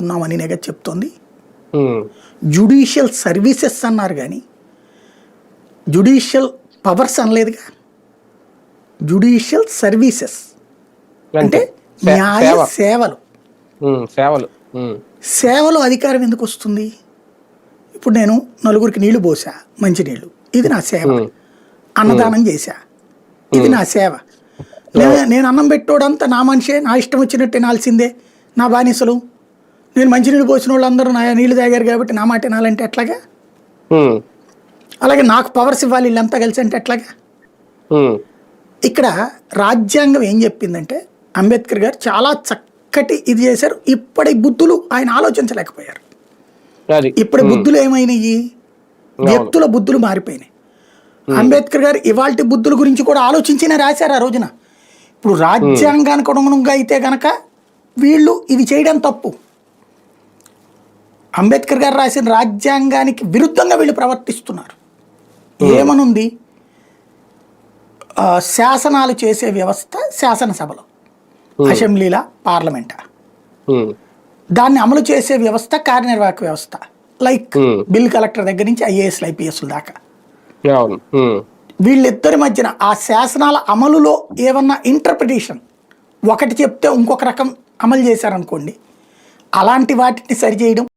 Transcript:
చేస్తున్నామని నెగ చెప్తోంది. Judicial services అన్నారు కానీ జుడిషియల్ పవర్స్ అనలేదుగా. జుడిషియల్ సర్వీసెస్ అంటే న్యాయ సేవ. సేవలు. సేవలు. సేవలో అధికారం ఎందుకు వస్తుంది? ఇప్పుడు నేను నలుగురికి నీళ్ళు పోసా మంచినీళ్ళు ఇది నా సేవ. అన్నదానం చేశా. ఇది నా సేవ. నేను నేను అన్నం పెట్టోడంతా నా మనిషే నా ఇష్టం వచ్చినట్టు తినాల్సిందే నా బానిసలు. నేను మంచినీళ్ళు పోసిన వాళ్ళందరూ నా నీళ్ళు తాగారు కాబట్టి నా మాట వినాలంటే ఎట్లాగా? అలాగే నాకు పవర్స్ ఇవ్వాలి వీళ్ళంతా కలిసి అంటే ఎట్లాగా? ఇక్కడ రాజ్యాంగం ఏం చెప్పిందంటే అంబేద్కర్ గారు చాలా చక్కటి ఇది చేశారు. ఇప్పటి బుద్ధులు ఆయన ఆలోచించలేకపోయారు. ఇప్పటి బుద్ధులు ఏమైనాయి? వ్యక్తుల బుద్ధులు మారిపోయినాయి. అంబేద్కర్ గారు ఇవాల్టి బుద్ధుల గురించి కూడా ఆలోచించినే రాశారు ఆ రోజున. ఇప్పుడు రాజ్యాంగానికి అనుగుణంగా అయితే గనక వీళ్ళు ఇది చేయడం తప్పు. అంబేద్కర్ గారు రాసిన రాజ్యాంగానికి విరుద్ధంగా వీళ్ళు ప్రవర్తిస్తున్నారు. ఏమనుంది? శాసనాలు చేసే వ్యవస్థ శాసనసభలో. అసెంబ్లీలా పార్లమెంటా. దాన్ని అమలు చేసే వ్యవస్థ కార్యనిర్వాహక వ్యవస్థ. లైక్. బిల్ కలెక్టర్ దగ్గర నుంచి ఐఏఎస్ ఐపీఎస్ల దాకా. వీళ్ళిద్దరి మధ్యన ఆ శాసనాల అమలులో ఏమన్నా ఇంటర్ప్రిటేషన్ ఒకటి చెప్తే ఇంకొక రకం అమలు చేశారనుకోండి. అలాంటి వాటిని సరిచేయడం